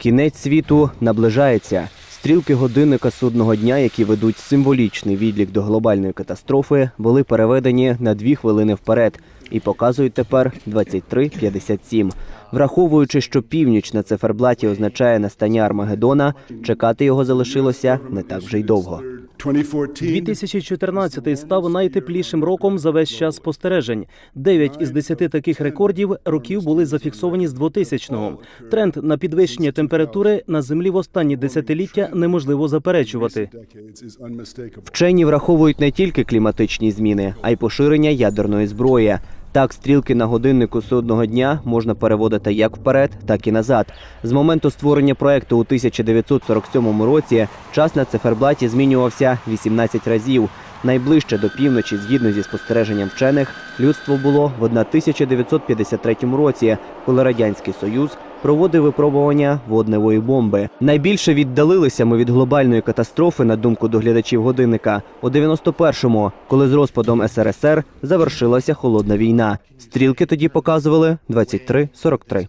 Кінець світу наближається. Стрілки годинника судного дня, які ведуть символічний відлік до глобальної катастрофи, були переведені на дві хвилини вперед і показують тепер 23.57. Враховуючи, що північ на циферблаті означає настання Армагеддона, чекати його залишилося не так вже й довго. 2014 2014 став найтеплішим роком за весь час спостережень. Дев'ять із десяти таких рекордів років були зафіксовані з 2000-го. Тренд на підвищення температури на землі в останні десятиліття неможливо заперечувати. Вчені враховують не тільки кліматичні зміни, а й поширення ядерної зброї. Так, стрілки на годиннику судного дня можна переводити як вперед, так і назад. З моменту створення проекту у 1947 році час на циферблаті змінювався 18 разів. Найближче до півночі, згідно зі спостереженням вчених, людство було в 1953 році, коли радянський союз проводив випробування водневої бомби. Найбільше віддалилися ми від глобальної катастрофи, на думку доглядачів годинника, у 91-му, коли з розпадом СРСР завершилася холодна війна. Стрілки тоді показували 23.43.